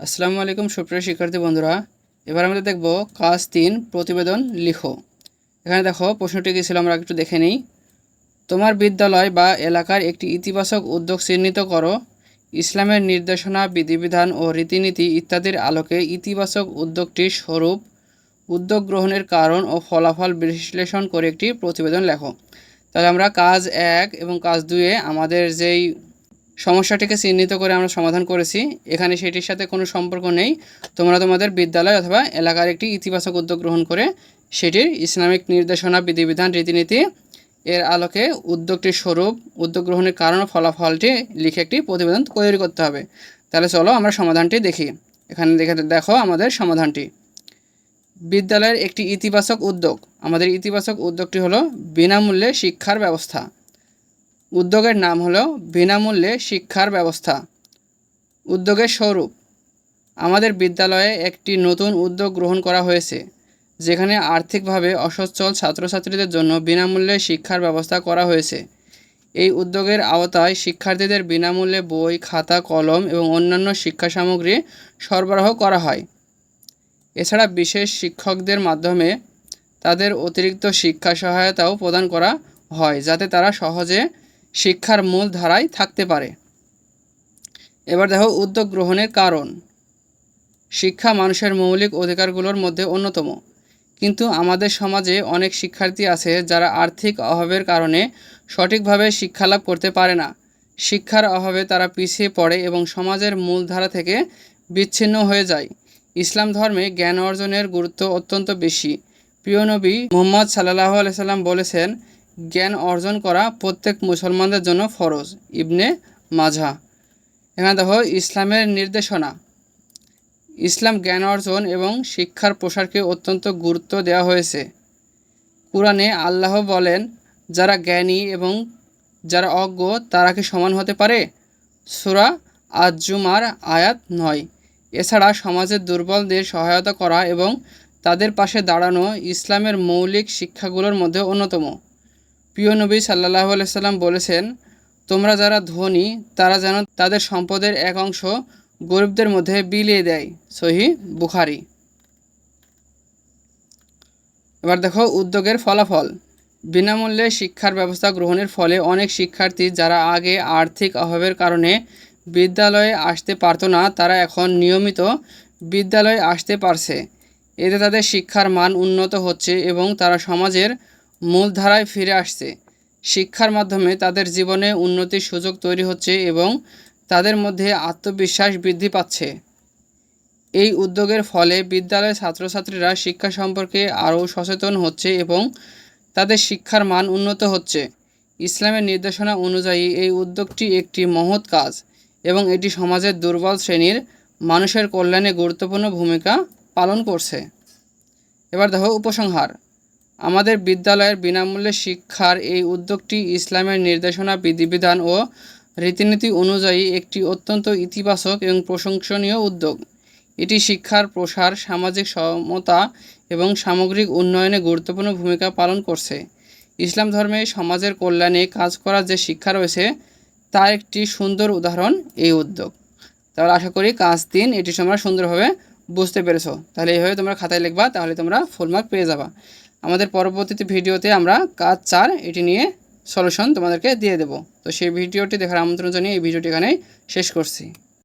আসসালামু আলাইকুম, সুপ্রিয় শিক্ষার্থী বন্ধুরা। এবার আমরা দেখব কাজ তিন প্রতিবেদন লিখো। এখানে দেখো, প্রশ্নটি কী ছিল আমরা একটু দেখে নিই। তোমার বিদ্যালয় বা এলাকার একটি ইতিবাচক উদ্যোগ চিহ্নিত করো। ইসলামের নির্দেশনা, বিধিবিধান ও রীতিনীতি ইত্যাদির আলোকে ইতিবাচক উদ্যোগটির স্বরূপ উদ্যোগ গ্রহণের কারণ ও ফলাফল বিশ্লেষণ করে একটি প্রতিবেদন লেখো। তাহলে আমরা কাজ এক এবং কাজ দুয়ে আমাদের যেই সমস্যাটিকে চিহ্নিত করে আমরা সমাধান করেছি। এখানে সেটির সাথে কোনো সম্পর্ক নেই। তোমরা তোমাদের বিদ্যালয় অথবা এলাকার একটি ইতিবাচক উদ্যোগ গ্রহণ করে সেটির ইসলামিক নির্দেশনা, বিধিবিধান, রীতিনীতি এর আলোকে উদ্যোগটির স্বরূপ, উদ্যোগ গ্রহণের কারণ ফলাফলটি লিখে একটি প্রতিবেদন তৈরি করতে হবে। তাহলে চলো আমরা সমাধানটি দেখি। এখানে দেখে দেখো আমাদের সমাধানটি। বিদ্যালয়ের একটি ইতিবাচক উদ্যোগ। আমাদের ইতিবাচক উদ্যোগটি হলো বিনামূল্যে শিক্ষার ব্যবস্থা। উদ্যোগের নাম হলো বিনামূল্যে শিক্ষার ব্যবস্থা। উদ্যোগের স্বরূপ, আমাদের বিদ্যালয়ে একটি নতুন উদ্যোগ গ্রহণ করা হয়েছে, যেখানে আর্থিকভাবে অসচ্ছল ছাত্রছাত্রীদের জন্য বিনামূল্যে শিক্ষার ব্যবস্থা করা হয়েছে। এই উদ্যোগের আওতায় শিক্ষার্থীদের বিনামূল্যে বই, খাতা, কলম এবং অন্যান্য শিক্ষা সামগ্রী সরবরাহ করা হয়। এছাড়া বিশেষ শিক্ষকদের মাধ্যমে তাদের অতিরিক্ত শিক্ষা সহায়তাও প্রদান করা হয়, যাতে তারা সহজে শিক্ষার মূল ধারায় থাকতে পারে। এবার দেখো উদ্যোগ গ্রহণের কারণ। শিক্ষা মানুষের মৌলিক অধিকারগুলোর মধ্যে অন্যতম। কিন্তু আমাদের সমাজে অনেক শিক্ষার্থী আছে যারা আর্থিক অভাবের কারণে সঠিকভাবে শিক্ষালাভ করতে পারে না। শিক্ষার অভাবে তারা পিছিয়ে পড়ে এবং সমাজের মূলধারা থেকে বিচ্ছিন্ন হয়ে যায়। ইসলাম ধর্মে জ্ঞান অর্জনের গুরুত্ব অত্যন্ত বেশি। প্রিয় নবী মোহাম্মদ সাল্লাহ আলাইসাল্লাম বলেছেন জ্ঞান অর্জন করা প্রত্যেক মুসলমানদের জন্য ফরজ। ইবনে মাঝা এখানে দেখো, ইসলামের নির্দেশনা। ইসলাম জ্ঞান অর্জন এবং শিক্ষার প্রসারকে অত্যন্ত গুরুত্ব দেওয়া হয়েছে। কোরআনে আল্লাহ বলেন, যারা জ্ঞানী এবং যারা অজ্ঞ, তারা কি সমান হতে পারে? সুরা আজুমার আয়াত নয়। এছাড়া সমাজের দুর্বলদের সহায়তা করা এবং তাদের পাশে দাঁড়ানো ইসলামের মৌলিক শিক্ষাগুলোর মধ্যে অন্যতম। প্রিয় নবী সাল্লাহ আলাইসাল্লাম বলেছেন, তোমরা যারা ধনী, তারা যেন তাদের সম্পদের এক অংশ গরিবদের মধ্যে বিলিয়ে দেয়। সহি বুখারি। এবার দেখো উদ্যোগের ফলাফল। বিনামূল্যে শিক্ষার ব্যবস্থা গ্রহণের ফলে অনেক শিক্ষার্থী যারা আগে আর্থিক অভাবের কারণে বিদ্যালয়ে আসতে পারতো না, তারা এখন নিয়মিত বিদ্যালয়ে আসতে পারছে। এতে তাদের শিক্ষার মান উন্নত হচ্ছে এবং তারা সমাজের মূলধারায় ফিরে আসছে। শিক্ষার মাধ্যমে তাদের জীবনে উন্নতির সুযোগ তৈরি হচ্ছে এবং তাদের মধ্যে আত্মবিশ্বাস বৃদ্ধি পাচ্ছে। এই উদ্যোগের ফলে বিদ্যালয়ের ছাত্রছাত্রীরা শিক্ষা সম্পর্কে আরও সচেতন হচ্ছে এবং তাদের শিক্ষার মান উন্নত হচ্ছে। ইসলামের নির্দেশনা অনুযায়ী এই উদ্যোগটি একটি মহৎ কাজ এবং এটি সমাজের দুর্বল শ্রেণির মানুষের কল্যাণে গুরুত্বপূর্ণ ভূমিকা পালন করছে। এবার দেখো উপসংহার। আমাদের বিদ্যালয়ের বিনামূল্যে শিক্ষার এই উদ্যোগটি ইসলামের নির্দেশনা, বিধিবিধান ও রীতিনীতি অনুযায়ী একটি অত্যন্ত ইতিবাচক এবং প্রশংসনীয় উদ্যোগ। এটি শিক্ষার প্রসার, সামাজিক সমতা এবং সামগ্রিক উন্নয়নে গুরুত্বপূর্ণ ভূমিকা পালন করছে। ইসলাম ধর্মে সমাজের কল্যাণে কাজ করার যে শিক্ষা রয়েছে তার একটি সুন্দর উদাহরণ এই উদ্যোগ। তাহলে আশা করি কাজ তিন এটি তোমরা সুন্দরভাবে বুঝতে পেরেছ। তাহলে এইভাবে তোমরা খাতায় লিখবা, তাহলে তোমরা ফুল মার্ক পেয়ে যাবা। আমাদের পরবর্তীতে ভিডিওতে আমরা কাজ চার এটি নিয়ে সলিউশন তোমাদেরকে দিয়ে দেব। তো সেই ভিডিওটি দেখার আমন্ত্রণ জানিয়ে এই ভিডিওটি এখানেই শেষ করছি।